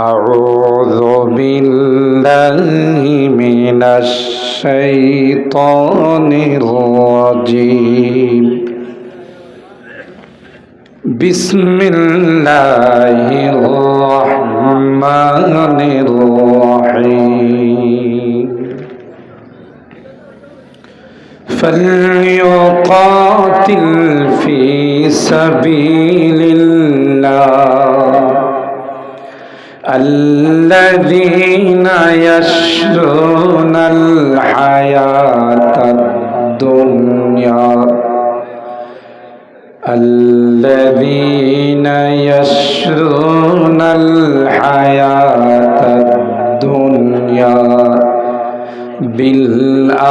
أعوذ بالله من الشيطان الرجيم. بسم الله الرحمن الرحيم. فليقاتل في سبيل الله. الذين يشرون الحياة الدنيا. الذين يشرون الحياة الدنيا بالآخرة.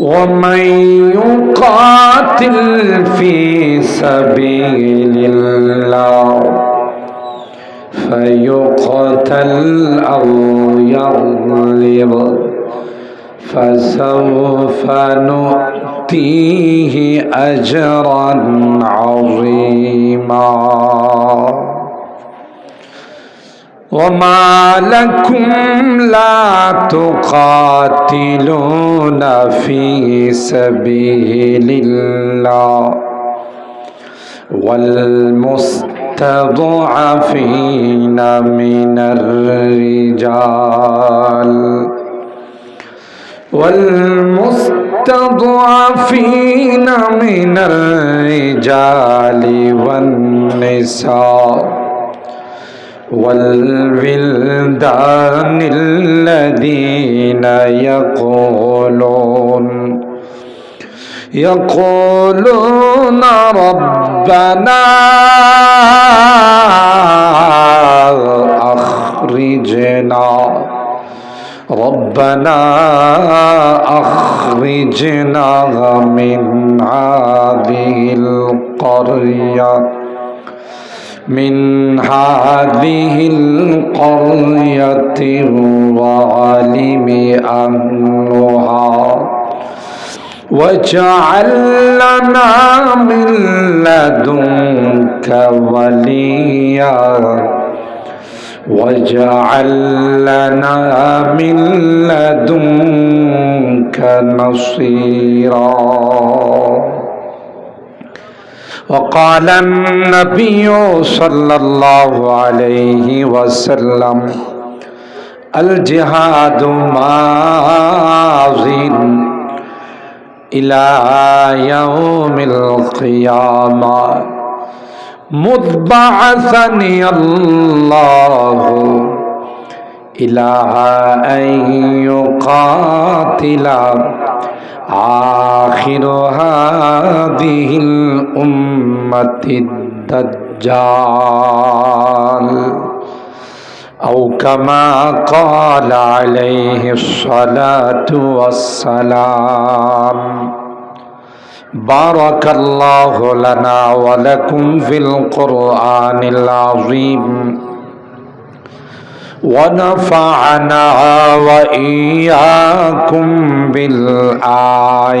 ومن يقاتل في سبيل الله فيقتل أو يغلب فسوف نؤتيه أجرا عظيما. وما لكم لا تقاتلون في سبيل الله والمستضعفين من الرجال والمستضعفين من الرجال والنساء والولدان الذين يقولون يقولون ربنا أخرجنا ربنا أخرجنا من هذه القرية من هذه القرية الظالم أهلها واجعل لنا من لدنك وليا. واجعل لنا من لدنك نصيرا. وقال النبي صلى الله عليه وسلم الجهاد ماض إلى يوم القيامة مذ بعثني الله إلى أن يقاتل آخر هذه الأمة الدجال أو كما قال عليه الصلاة والسلام بارك الله لنا ولكم في القرآن العظيم ونفعنا وإياكم بالآيات.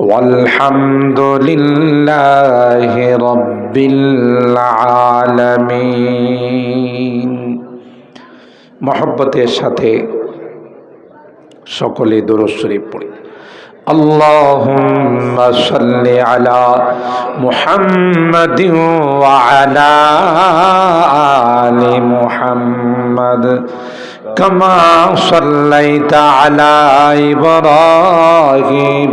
والحمد لله رب العالمين মহব্বতের সাথে সকলে দরুদ শরীফ পড়ি اللهم صل على محمد وعلى آل محمد كما صليت على إبراهيم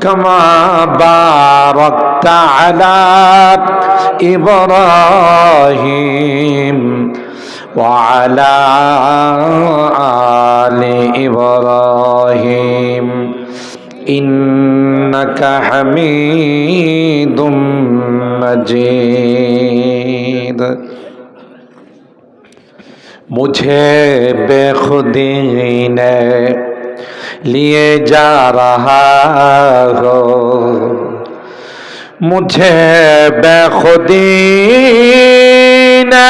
كما باركت على إبراهيم وعلى آل إبراهيم إنك حميد مجيد مجھے بے خودی نے लिए जा रहा हो मुझे बेखुदी ने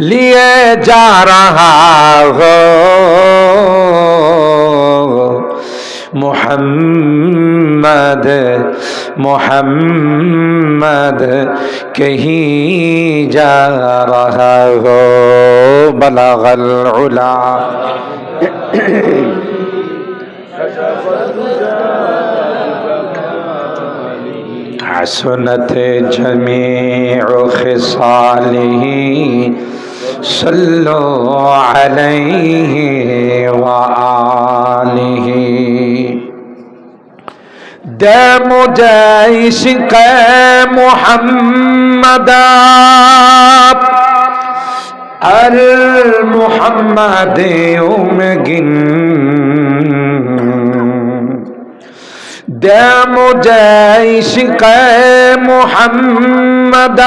लिए जा रहा हो मोहम्मद मोहम्मद कहीं जा रहा हो बलगल उला حسنت جميع خصاله صلوا عليه وآله. مجھے عشق محمد আর মোহাম্মদে উমগিন دم جيشك محمد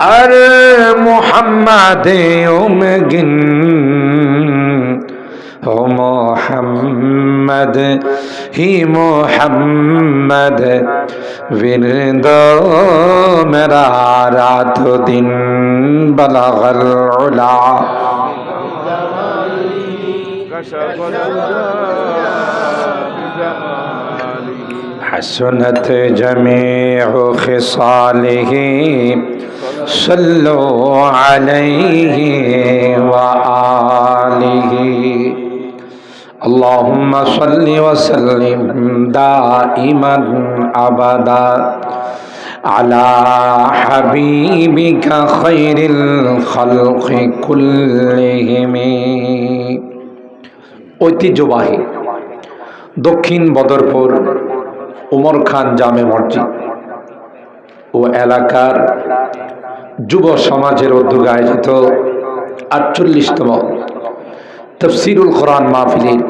ار محمد يوم گن هو محمد هي محمد. ورد مرا رات دن بلغ العلا. حسنت جميع خصاله صلوا عليه وآله. اللهم صل وسلم دائما أبدا على حبيبك خير الخلق كلهم ঐতিহ্যবাহী দক্ষিণ বদরপুর উমর খান জামে মসজিদ ও এলাকার যুব সমাজের উদ্যোগে আয়োজিত আটচল্লিশতম তফসিরুল কোরআন মাহফিলের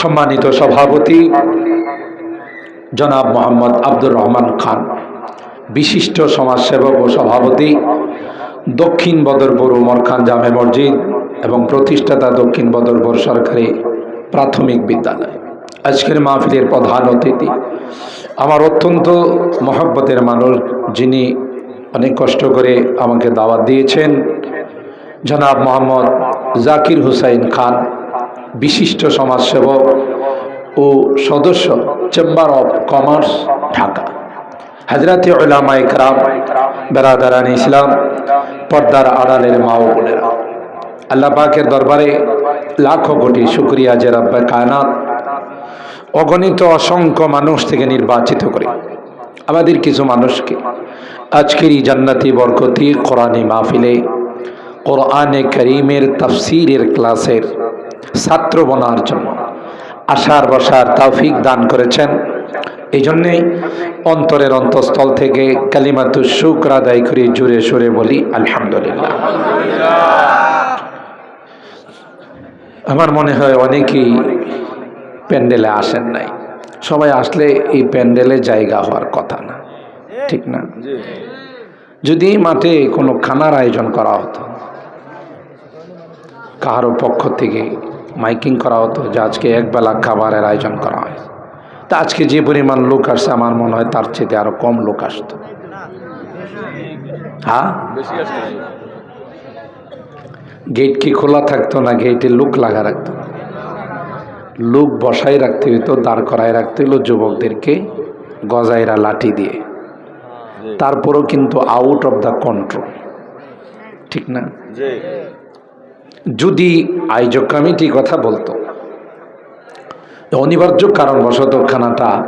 সম্মানিত সভাপতি জনাব মোহাম্মদ আব্দুর রহমান খান, বিশিষ্ট সমাজসেবক ও সভাপতি, দক্ষিণ বদরপুর উমর খান জামে মসজিদ এবং প্রতিষ্ঠাতা দক্ষিণ বদরপুর সরকারি প্রাথমিক বিদ্যালয়। আজকের মাহফিলের প্রধান অতিথি আমার অত্যন্ত মহব্বতের মানুষ যিনি অনেক কষ্ট করে আমাকে দাওয়াত দিয়েছেন জনাব মোহাম্মদ জাকির হুসাইন খান, বিশিষ্ট সমাজসেবক ও সদস্য চেম্বার অফ কমার্স ঢাকা। হাজরাতে ওলামা ইকরাম বেরাদারান ইসলাম, পর্দার আড়ালের মা ও বোনেরা। আল্লাহ পাকের দরবারে লাখো কোটি শুক্রিয়া যে কায়নাত অগণিত অসংখ্য মানুষ থেকে নির্বাচিত করে। আমাদের কিছু মানুষকে আজকের এই জান্নাতি বরকতি কোরআনে মাহফিলে কোরআনে করিমের তাফসিরের ক্লাসের ছাত্র বনার জন্য আশার বসার তৌফিক দান করেছেন। এই জন্যে অন্তরের অন্তঃস্থল থেকে কালিমাতু শুক্র আদায় করে জুড়ে সুরে বলি, আলহামদুলিল্লাহ। আমার মনে হয় অনেকেই প্যান্ডেলে আসেন নাই। সবাই আসলে এই প্যান্ডেলে জায়গা হওয়ার কথা না। ঠিক না? যদি মাঠে কোনো খানার আয়োজন করা হতো কারও পক্ষ থেকে মাইকিং করা হতো যে আজকে একবেলা খাবারের আয়োজন করা হয়। তা আজকে যে পরিমাণ লোক আসছে, আমার মনে হয় তার চেয়ে আরও কম লোক আসতো। হ্যাঁ? গেট কি খোলা থাকতো না গেটে লোক লাগা রাখতো? লোক বসাই রাখতে হইতো, দাঁড় করায় রাখতে হইল যুবকদেরকে গজাইরা লাঠি দিয়ে। তারপরেও কিন্তু আউট অফ দ্য কন্ট্রোল ঠিক না? যদি আয়োজক কমিটি কথা বলতো অনিবার্য কারণবশত খানাটা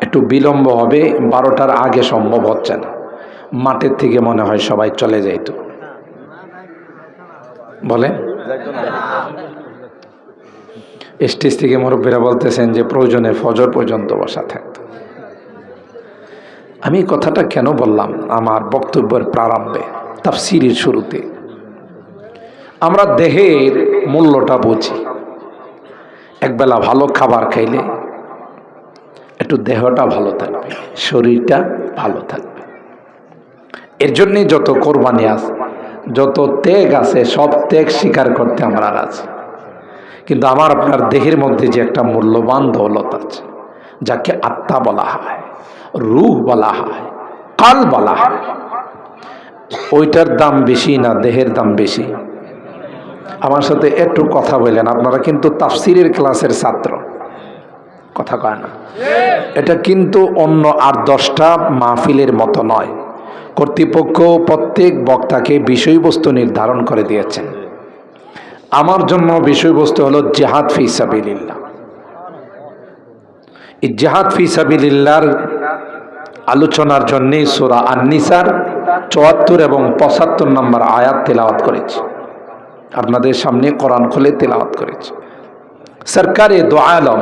একটু বিলম্ব হবে, বারোটার আগে সম্ভব হচ্ছে না। মাঠের থেকে মনে হয় সবাই চলে যাইত। বলে? স্টেজ থেকে মুরব্বীরা বলতেছেন যে প্রয়োজনে ফজর পর্যন্ত বসা থাকতো। আমি কথাটা কেন বললাম? আমার বক্তব্যের প্রারম্ভে, তাফসিরের শুরুতে। আমরা দেহের মূল্যটা বুঝি। একবেলা ভালো খাবার খাইলে একটু দেহটা ভালো থাকবে, শরীরটা ভালো থাকবে। এর জন্যে যত কোরবানি আছে যত ত্যাগ আছে, সব ত্যাগ স্বীকার করতে আমরা আছি কিন্তু আমার আপনার দেহের মধ্যে যে একটা মূল্যবান দৌলত আছে, যাকে আত্মা বলা হয়, রুহ বলা হয়, কাল বলা হয়, ওইটার দাম বেশি না দেহের দাম বেশি? আমার সাথে একটু কথা বললেন আপনারা কিন্তু তাফসিরের ক্লাসের ছাত্র। কথা কয় না। এটা কিন্তু অন্য আর দশটা মাহফিলের মতো নয়। কর্তৃপক্ষ প্রত্যেক বক্তাকে বিষয়বস্তু নির্ধারণ করে দিয়েছেন। আমার জন্য বিষয়বস্তু হলো জেহাদ ফি সাবিল্লাহ এই জেহাদ ফি সাবিল্লার আলোচনার জন্যে সোরা আন্নিসার চুয়াত্তর এবং পঁচাত্তর নম্বর আয়াত তেলাওয়াত করেছি। আপনাদের সামনে কোরআন খুলে তেলাওয়াত করেছি। সরকারে দো আলম,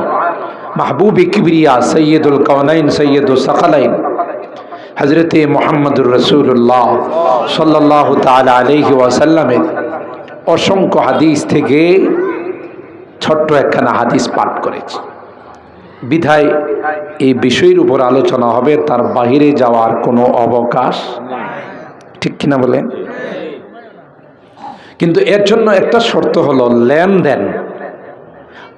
মাহবুব কিবরিয়া, সৈয়দুল কৌনাইন সৈয়দুল সকালাইন হজরত মোহাম্মদুর রসুল্লাহ সাল্লাহ তালা আলহি ওয়াসাল্লামের অসংখ্য হাদিস থেকে ছোট্ট একখানা হাদিস পাঠ করেছে। বিধায় এই বিষয়ের উপর আলোচনা হবে, তার বাহিরে যাওয়ার কোনো অবকাশ ঠিক কিনা বলেন? কিন্তু এর জন্য একটা শর্ত হলো লেনদেন।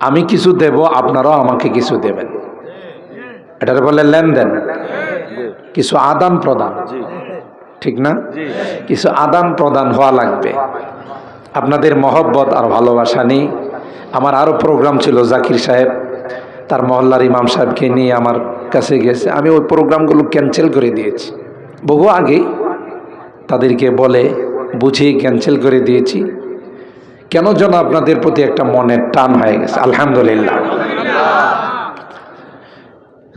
আমি কিছু দেব, আপনারাও আমাকে কিছু দেবেন। এটার বলে লেনদেন। কিছু আদান প্রদান। ঠিক না? কিছু আদান প্রদান হওয়া লাগবে। আপনাদের মহব্বত আর ভালোবাসা নেই। আমার আরও প্রোগ্রাম ছিল জাকির সাহেব, তার মহল্লার ইমাম সাহেবকে নিয়ে আমার কাছে গেছে। আমি ওই প্রোগ্রামগুলো ক্যান্সেল করে দিয়েছি। বহু আগে তাদেরকে বলে বুঝিয়ে ক্যান্সেল করে দিয়েছি। কেন যেন আপনাদের প্রতি একটা মনের টান হয়ে গেছে। আলহামদুলিল্লাহ।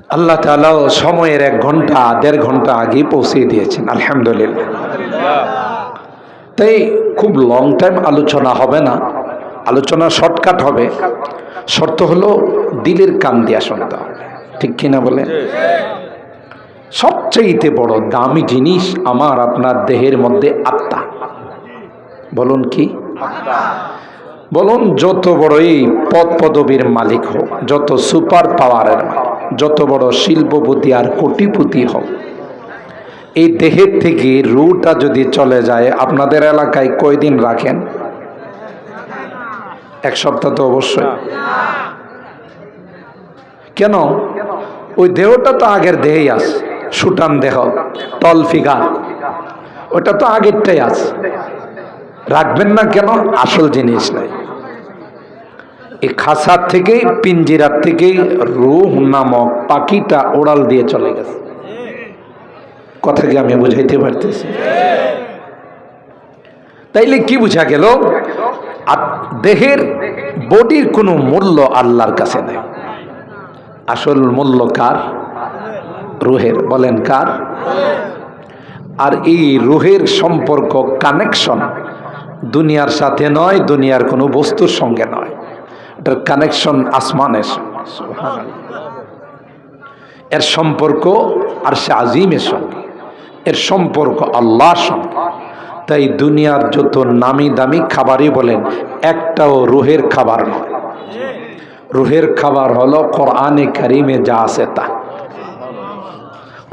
আল্লাহ তালাও সময়ের এক ঘণ্টা, দেড় ঘণ্টা আগে পৌঁছে দিয়েছেন। আলহামদুলিল্লাহ। তাই খুব লং টাইম আলোচনা হবে না। আলোচনা শর্টকাট হবে। শর্ত হলো দিলের কান দিয়া শুনতে ঠিক কিনা বলে? সবচেয়েতে বড় দামি জিনিস আমার, আপনার দেহের মধ্যে আত্মা। বলুন কি? বলুন, যত বড়ই পদ পদবীর মালিক হোক, যত সুপার পাওয়ারের মালিক, যত বড় শিল্পপতি আর কোটিপতি হোক, এই দেহের থেকে রুটা যদি চলে যায়, আপনাদের এলাকায় কয়দিন রাখেন? এক সপ্তাহ তো অবশ্যই। কেন? ওই দেহটা তো আগের দেহেই আছে সুটান দেহ টল ফিগার ওটা তো আগেরটাই আছে। রাখবেন না কেন? আসল জিনিস নাই। এই খাসার থেকে পিঞ্জিরার থেকে রুহ নামক পাখিটা ওড়াল দিয়ে চলে গেছে। কথা কি আমি বুঝাইতে পারতেছি? তাইলে কি বুঝা গেল? আর দেহের বডির কোনো মূল্য আল্লাহর কাছে নেই। আসল মূল্য কার? রুহের। বলেন কার? আর এই রুহের সম্পর্ক কানেকশন দুনিয়ার সাথে নয়, দুনিয়ার কোনো বস্তুর সঙ্গে নয়। এটার কানেকশন আসমানের এর সম্পর্ক আর সে আজিমের সঙ্গে, এর সম্পর্ক আল্লাহর সঙ্গে। তাই দুনিয়ার যত নামি দামি খাবারই বলেন, একটাও রুহের খাবার নয়। রুহের খাবার হলো কোরআনে কারিমে যা আছে তা।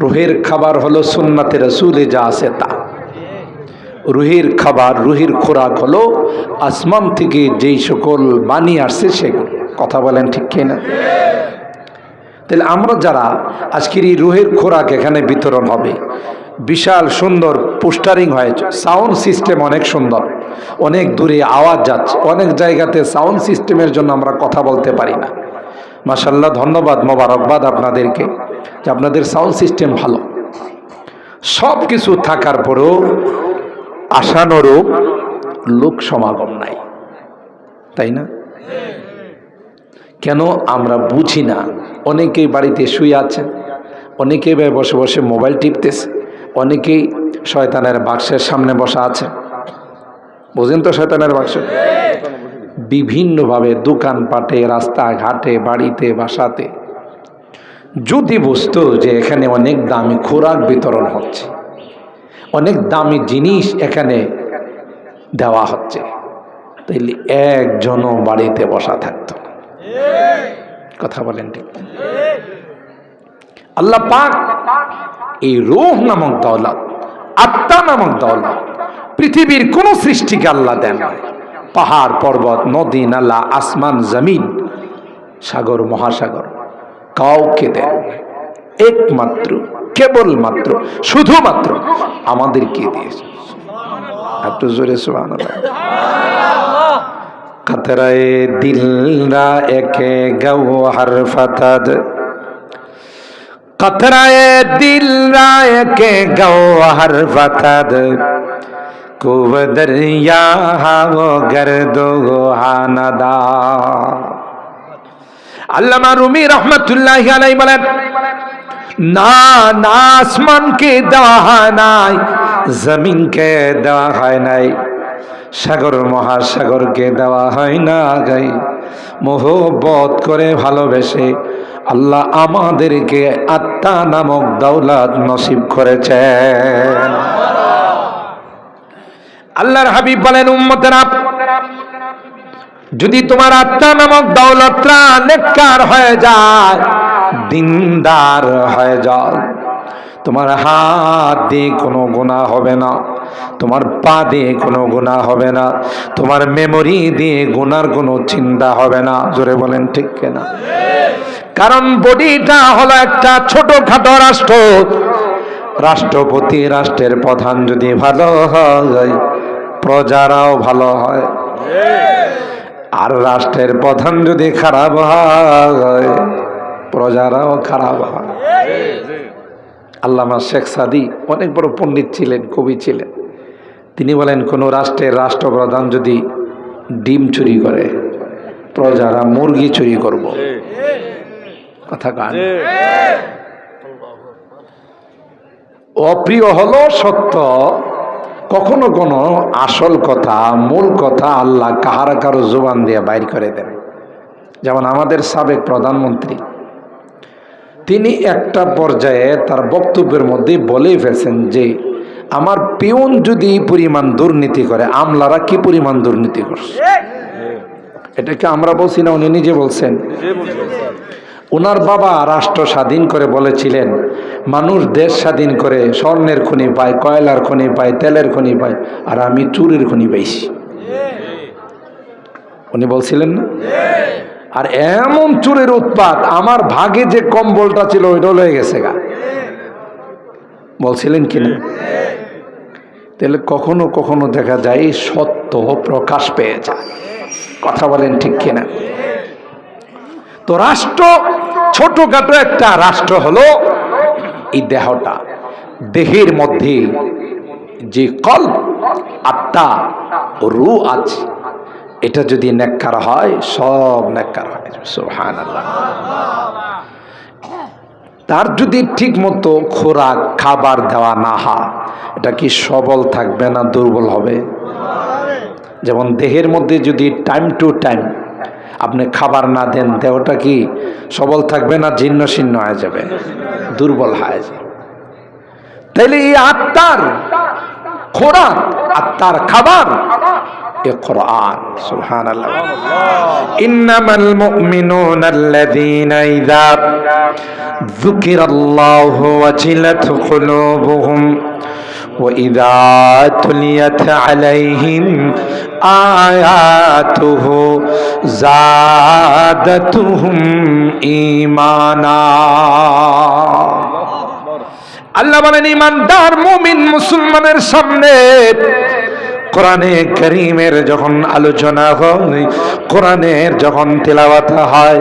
রুহের খাবার হলো সুন্নাতে রসুলে যা আছে তা। রুহের খাবার, রুহির খোরাক হলো আসমান থেকে যেই সকল বাণী আসছে সেগুলো। কথা বলেন ঠিক কিনা? তাহলে আমরা যারা আজকের এই রুহের খোরাক এখানে বিতরণ হবে, বিশাল সুন্দর পোস্টারিং হয়েছে সাউন্ড সিস্টেম অনেক সুন্দর, অনেক দূরে আওয়াজ যাচ্ছে, অনেক জায়গাতে সাউন্ড সিস্টেমের জন্য আমরা কথা বলতে পারি না। মাসাল্লাহ ধন্যবাদ, মোবারকবাদ আপনাদেরকে যে আপনাদের সাউন্ড সিস্টেম ভালো। সব কিছু থাকার পরেও আশানুরূপ লোক সমাগম নাই। তাই না? কেন আমরা বুঝি না? অনেকেই বাড়িতে শুয়ে আছেন, অনেকেই বসে বসে মোবাইল টিপতেছে, অনেকেই শয়তানের বাক্সের সামনে বসা আছে বোঝেন তো শয়তানের বাক্স? বিভিন্নভাবে দোকানপাটে, রাস্তাঘাটে, বাড়িতে, বাসাতে। যদি বুঝতো যে এখানে অনেক দামি খোরাক বিতরণ হচ্ছে। অনেক দামি জিনিস এখানে দেওয়া হচ্ছে। তাইলে একজনও বাড়িতে বসা থাকতো কথা বলেন ঠিক আল্লাহ পাক এই রোহ নামক দৌলত, আত্মা নামক দৌলত পৃথিবীর কোন সৃষ্টিকে আল্লাহ দেন পাহাড়, পর্বত, নদী, নালা, আসমান, জমিন, সাগর, মহাসাগর কাউকে দেন একমাত্র কেবল মাত্র, শুধুমাত্র আমাদেরকে দিয়েছে। একটু জোরে সোহান কাতরায় দিলরা একে গৌ হার ফাতাদ কতরায় দিল রায়কে গৌহর ফাতাদ কুব দরিয়া হাও গর্দ হানাদা। আল্লামা রুমি রহমতুল্লাহ আলাই বলেন না না আসমানকে দেওয়া হয় নাই, জমিনকে দেওয়া হয় নাই, সাগর, মহাসাগরকে দেওয়া হয় না গাই মোহব্বত করে ভালোবেসে আল্লাহ আমাদেরকে আত্মা নামক দৌলত নসিব করেছেন। আল্লাহর হাবিব বলেন, উম্মতেরা যদি তোমার আত্মা নামক দৌলতরা নেককার হয়ে যায়, দিনদার হয়ে যায়, তোমার হাত দিয়ে কোনো গুণা হবে না, তোমার পা দিয়ে কোনো গুণা হবে না, তোমার মেমোরি দিয়ে গুনার কোনো চিন্তা হবে না, জোরে বলেন ঠিক কেনা? কারণ বডিটা হলো একটা ছোটখাটো রাষ্ট্র, রাষ্ট্রপতি রাষ্ট্রের প্রধান যদি ভালো হয়, প্রজারাও ভালো হয়। আর রাষ্ট্রের প্রধান যদি খারাপ হয়, প্রজারাও খারাপ হয়। আল্লামা শেখ সাদি অনেক বড় পণ্ডিত ছিলেন, কবি ছিলেন। তিনি বলেন, কোনো রাষ্ট্রের রাষ্ট্রপ্রধান যদি ডিম চুরি করে, প্রজারা মুরগি চুরি করব। কথা কান অপ্রিয় হলো সত্য। কখনো কোনো আসল কথা মূল কথা আল্লাহ কাহারা কারও জোবান দিয়ে বাইর করে দেন। যেমন আমাদের সাবেক প্রধানমন্ত্রী তিনি একটা পর্যায়ে তার বক্তব্যের মধ্যে বলেই ফেলছেন যে আমার পিউন যদি পরিমাণ দুর্নীতি করে আমলারা কি পরিমাণ দুর্নীতি করছে? এটাকে আমরা বলছি না উনি নিজে বলছেন। ওনার বাবা রাষ্ট্র স্বাধীন করে বলেছিলেন, মানুষ দেশ স্বাধীন করে স্বর্ণের খনি পায়, কয়লার খনি পায়, তেলের খনি পায়, আর আমি চুরির খনি পাইছি। উনি বলছিলেন না? আর এমন চুরের উৎপাত, আমার ভাগে যে কম্বলটা ছিল ওইটাও লয়ে গেছে গা। বলছিলেন কিনা তাহলে কখনো কখনো দেখা যায় সত্য প্রকাশ পেয়ে যায়। কথা বলেন ঠিক কিনা? তো রাষ্ট্র, ছোটখাটো একটা রাষ্ট্র হলো এই দেহটা। দেহের মধ্যে যে কল আত্মা রু আছে, এটা যদি নেককার হয়, সব নেককার হয়। আল্লাহ তার যদি ঠিক মতো খোরাক, খাবার দেওয়া না হয়, এটা কি সবল থাকবে না দুর্বল হবে? যেমন দেহের মধ্যে যদি টাইম টু টাইম আপনি খাবার না দেন দেহটা কি সবল থাকবে না জীর্ণ শীর্ণ হয়ে যাবে দুর্বল হয়ে যাবে তাইলে এই আত্মার খোরাক আত্মার খাবার এ কোরআন সুবহান আল্লাহ إنما المؤمنون الذين إذا ذكر الله وجلت قلوبهم وإذا تليت عليهم آياته زادتهم إيمانا আল্লাহ বলেন ইমানদার মুমিন মুসলমানের সামনে কোরআনে করিমের যখন আলোচনা হয় কোরআনের যখন তেলাওয়াত হয়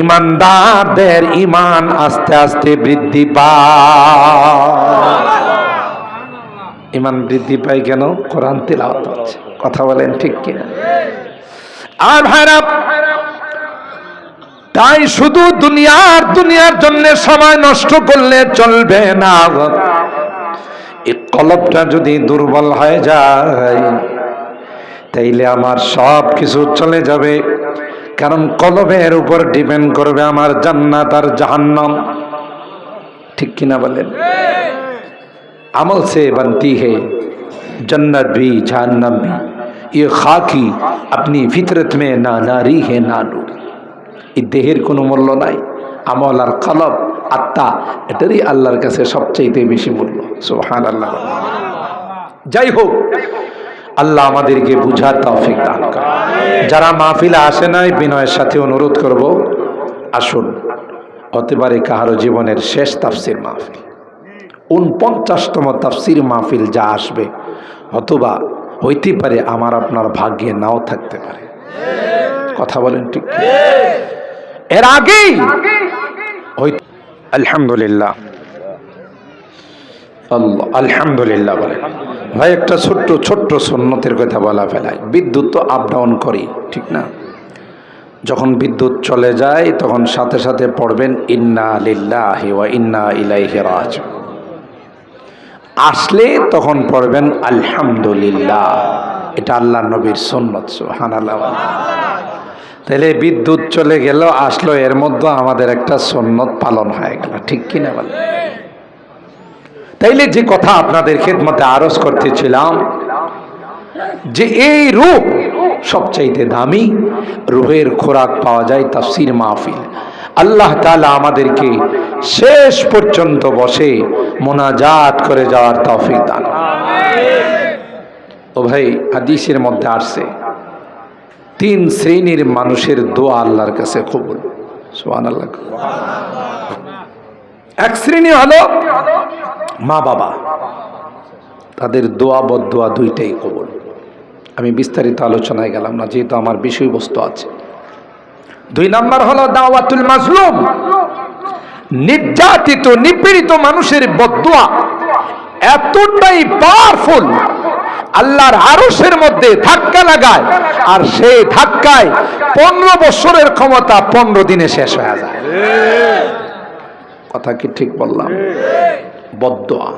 ইমানদারদের ইমান আস্তে আস্তে বৃদ্ধি পায় ইমান বৃদ্ধি পায় কেন কোরআন তেলাওয়াত হচ্ছে কথা বলেন ঠিক কিনা। আর ভাইরা, তাই শুধু দুনিয়ার দুনিয়ার জন্য সময় নষ্ট করলে চলবে না। এই কলপটা যদি দুর্বল হয়ে যায়, তাইলে আমার সব কিছু চলে যাবে। কারণ কলবের উপর ডিপেন্ড করবে আমার জান্নাত আর জাহান্নাম। ঠিক কিনা বলেন? আমল সে বানতি হে। जन्नत भी जहन्नम भी ये खाकी अपनी फितरत में ना नारी है না নূর এই দেহের কোনো মূল্য নাই আমল আর কলব আত্মা এটারই আল্লাহর কাছে সবচাইতে বেশি মূল্য সুবহান আল্লাহ যাই হোক আল্লাহ আমাদেরকে বুঝার তৌফিক দান করে যারা মাহফিলে আসে নাই বিনয়ের সাথে অনুরোধ করব আসুন হতে পারে কাহারো জীবনের শেষ তাফসির মাহফিল উনপঞ্চাশতম তাফসির মাহফিল যা আসবে অথবা হইতে পারে আমার আপনার ভাগ্যে নাও থাকতে পারে। কথা বলেন ঠিক এর আগেই আলহামদুলিল্লাহ। আলহামদুলিল্লাহ বলে। ভাই, একটা ছোট্ট ছোট্ট সন্ন্যতের কথা বলা ফেলায় বিদ্যুৎ তো আপ ডাউন করি, ঠিক না? যখন বিদ্যুৎ চলে যায়, তখন সাথে সাথে পড়বেন, ইন্না লিল্লাহি ওয়া ইন্না ইলাইহি রাজিউন। আসলে তখন পড়বেন, আলহামদুলিল্লাহ। এটা আল্লাহ নবীর সন্ন্যত সুবহানাল্লাহ। তাহলে বিদ্যুৎ চলে গেল, আসলো, এর মধ্যে আমাদের একটা সন্ন্যত পালন হয়ে গেল। ঠিক কিনা বলে? তাইলে যে কথা আপনাদের খেদমতে আরজ করতেছিলাম, যে এই রূপ সবচাইতে দামি, রুহের খোরাক পাওয়া যায় তাফসির মাহফিল। আল্লাহ তাআলা আমাদেরকে শেষ পর্যন্ত বসে মোনাজাত করে যাওয়ার তৌফিক দান। ও ভাই, হাদিসের মধ্যে আসছে, তিন শ্রেণির মানুষের দোয়া আল্লাহর কাছে কবুল। সুবহানাল্লাহ। এক শ্রেণি হলো মা বাবা। তাদের দোয়া বদোয়া দুইটাই কবুল। আমি বিস্তারিত আলোচনায় গেলাম না, যেহেতু আমার বিষয়বস্তু আছে। দুই নম্বর হলো দাওয়াতুল মাজলুম। নির্যাতিত, নিপীড়িত মানুষের বদুয়া এতটাই পাওয়ারফুল আল্লাহর আরশের মধ্যে ধাক্কা লাগায় আর সেই ধাক্কায় পনেরো বছরের ক্ষমতা পনেরো দিনে শেষ হয়ে যায়। কথা কি ঠিক বললাম? বদুয়া।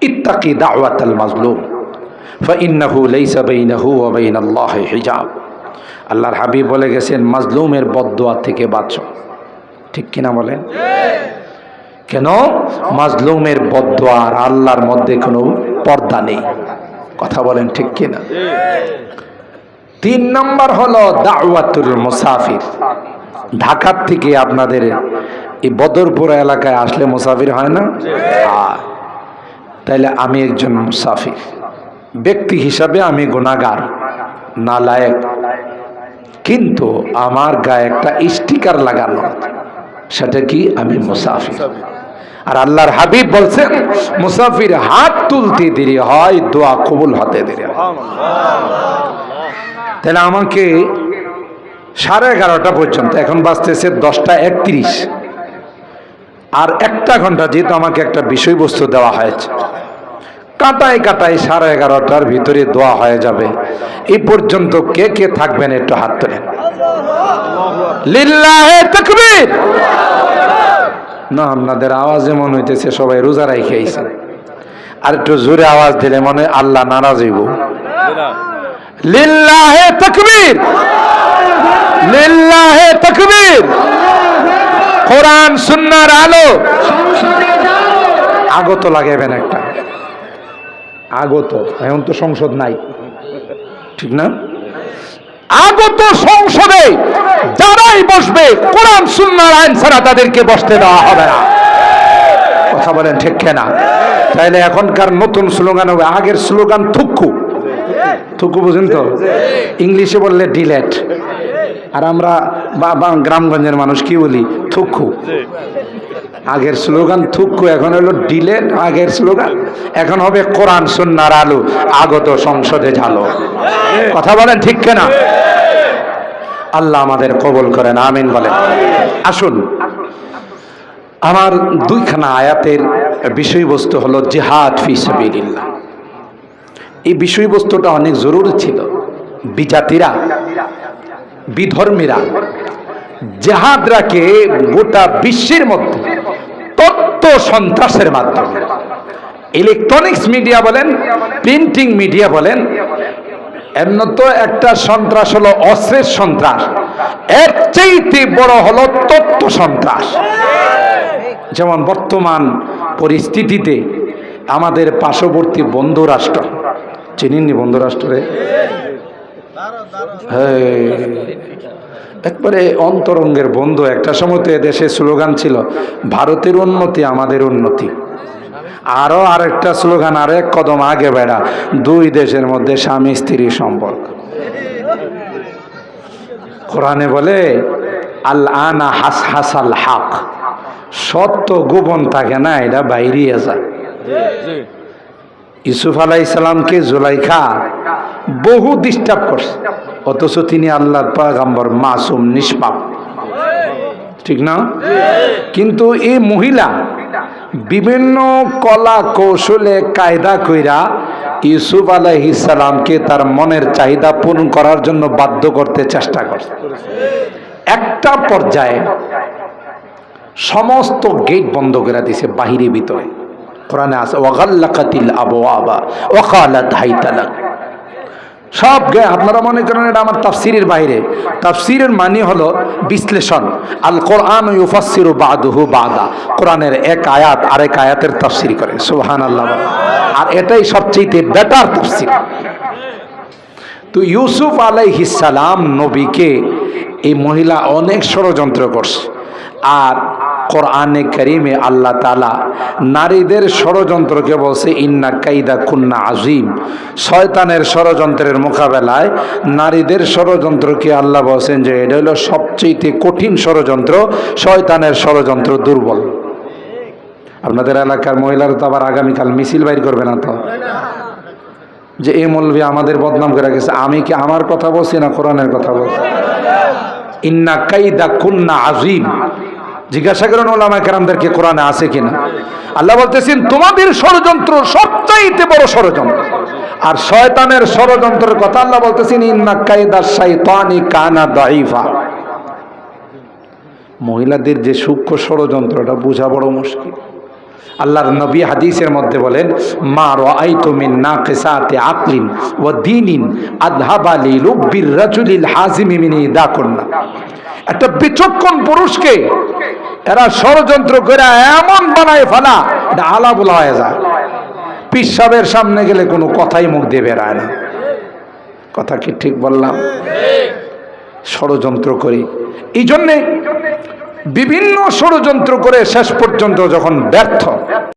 ইত্তাকি দাওয়াতাল মাজলুম। ফাইন্নাহু লাইসা বাইনাহু ওয়া বাইনাল্লাহি হিজাব। আল্লাহর হাবিব বলে গেছেন, মাজলুমের বদদোয়া থেকে বাঁচো। ঠিক কিনা বলেন? কেন? মাজলুমের বদদোয়া আর আল্লাহর মধ্যে কোনো পর্দা নেই। কথা বলেন ঠিক কিনা? তিন নম্বর হলো দাওয়াতুল মুসাফির। ঢাকার থেকে আপনাদের এই বদরপুর এলাকায় আসলে মুসাফির হয় না? তাইলে আমি একজন মুসাফির। ব্যক্তি হিসাবে আমি গুণাগার নালায়েক। কিন্তু আমার গায়ে একটা স্টিকার লাগানো। সেটা কি? আমি মুসাফির। আর আল্লাহর হাবিব বলছেন মুসাফির হাত তুলতে দেরি হয়, দোয়া কবুল হতে দেরি তাহলে আমাকে সাড়ে এগারোটা পর্যন্ত, এখন বাজতেছে দশটা একত্রিশ। আর একটা ঘণ্টা যেহেতু আমাকে একটা বিষয়বস্তু দেওয়া হয়েছে। কাটায় কাটায় সাড়ে এগারোটার ভিতরে দোয়া হয়ে যাবে। এই পর্যন্ত কে কে থাকবেন একটু হাত তোলেন। না, আপনাদের আওয়াজে মনে হইতেছে, সবাই রোজা রাই আর একটু জোরে আওয়াজ দিলে মনে আল্লাহ নারাজ হইব। সুন্নাহর আলো! আগত লাগাবেন একটা। আগত, এখন তো সংসদ নাই। ঠিক না? আগত সংসদে যারাই বসবে, কোরআন, সুন্নার আইন ছাড়া তাদেরকে বসতে দেওয়া হবে না। কথা বলেন ঠিক না তাইলে এখনকার নতুন স্লোগান হবে, আগের স্লোগান থুক্কু থুক্কু বুঝেন তো? ইংলিশে বললে ডিলেট। আর আমরা বা- গ্রামগঞ্জের মানুষ কি বলি? থুক্কু আগের স্লোগান থুক্কু এখন হলো ডিলেট, আগের স্লোগান, এখন হবে কোরআন সুন্নার আলু, আগত সংসদে ঝালো। কথা বলেন ঠিক কেনা? আল্লাহ আমাদের কবল করেন, আমিন বলেন। আসুন, আমার দুইখানা আয়াতের বিষয়বস্তু হলো জেহাদ ফি সাবিলিল্লাহ। এই বিষয়বস্তুটা অনেক জরুরি ছিল। বিজাতিরা, বিধর্মীরা জেহাদরাকে গোটা বিশ্বের মধ্যে সন্ত্রাসের মাধ্যমে। ইলেকট্রনিক্স মিডিয়া বলেন প্রিন্টিং মিডিয়া বলেন এমন তো একটা সন্ত্রাস হলো অস্ত্রের সন্ত্রাস। এর চাইতে বড় হলো তত্ত্ব সন্ত্রাস। যেমন বর্তমান পরিস্থিতিতে আমাদের পার্শ্ববর্তী বন্ধু রাষ্ট্র চিনিনি বন্ধু রাষ্ট্রে হ্যাঁ, একবারে অন্তরঙ্গের বন্ধু। একটা সময় তো এদেশে স্লোগান ছিল, ভারতের উন্নতি আমাদের উন্নতি। আরও আরেকটা স্লোগান আর এক কদম আগে বেড়া, দুই দেশের মধ্যে স্বামী স্ত্রী সম্পর্ক। কোরআনে বলে আল আনা হাস হাসাল হাক। সত্য গোপন থাকে না, এটা বাইরিয়ে যায়। ইসুফ আলাই ইসলামকে জুলাইখা বহু ডিস্টার্ব করছে। অথচ তিনি আল্লাহর পাগাম্বর মাসুম, নিষ্পাপ। ঠিক না? কিন্তু এই মহিলা বিভিন্ন কলা কৌশলে কায়দা কইরা ইউসুফ আলাইহিসালামকে তার মনের চাহিদা পূরণ করার জন্য বাধ্য করতে চেষ্টা করছে। একটা পর্যায়ে সমস্ত গেট বন্ধ করে দিছে বাহিরে ভিতরে। কোরআনে আছে, ওয়াগাল্লাকাতিল আবওয়াবা ওয়াকালাত হাইতালাক। সব গে আপনারা মনে করেন এটা আমার তাফসিরের বাইরে। তাফসিরের মানে হলো বিশ্লেষণ। আল কোরআন ইউফাসিরু বাদুহু বাদা। কোরআনের এক আয়াত আরেক আয়াতের তাফসির করে। সুবহান আল্লাহ আর এটাই সবচেয়ে বেটার তাফসির। তো ইউসুফ আলাইহিসালাম নবীকে এই মহিলা অনেক ষড়যন্ত্র করছে। আর কোরআনে করিমে আল্লাহ তালা নারীদের ষড়যন্ত্রকে বলছে, ইন্না কাইদা কুন্না আজিম শয়তানের ষড়যন্ত্রের মোকাবেলায় নারীদের ষড়যন্ত্রকে আল্লাহ বলছেন যে, এটা হলো সবচেয়ে কঠিন ষড়যন্ত্র, শয়তানের ষড়যন্ত্র দুর্বল। আপনাদের এলাকার মহিলারা তো আবার আগামীকাল মিছিল বাইর করবে না তো? যে এ মৌলবী আমাদের বদনাম করে গেছে, আমি কি আমার কথা বলছি না কোরআনের কথা বলছি? ইন্না কাইদা কুন্না আজিম জিজ্ঞাসা করেন ওলামা কেরামদেরকে কোরআনে আছে কিনা? আল্লাহ বলতেছেন, তোমাদের ষড়যন্ত্র সবচাইতে বড় ষড়যন্ত্র। আর শয়তানের ষড়যন্ত্রের কথা আল্লাহ বলতেছেন, ইন্না কাইদা শাইতানি কানা দাইফা মহিলাদের যে সূক্ষ্ম ষড়যন্ত্রটা বোঝা বড় মুশকিল। আল্লাহর নবী হাদিসের মধ্যে বলেন, মা রাআইতু মিন নাকিসাতি আকলিন ওয়া দীনিন আযহাবালি লুব্বির রাজুলিল হাজিমি মিন ইদাকুন্না একটা বিচক্ষণ পুরুষকে এরা ষড়যন্ত্র করে এমন বানায় ফেলা, এটা আলা বলা হয়ে যায়। পিসাবের সামনে গেলে কোনো কথাই মুখ দিয়ে বেরায় না। কথা কি ঠিক বললাম? ষড়যন্ত্র করি। এই জন্যে বিভিন্ন ষড়যন্ত্র করে শেষ পর্যন্ত যখন ব্যর্থ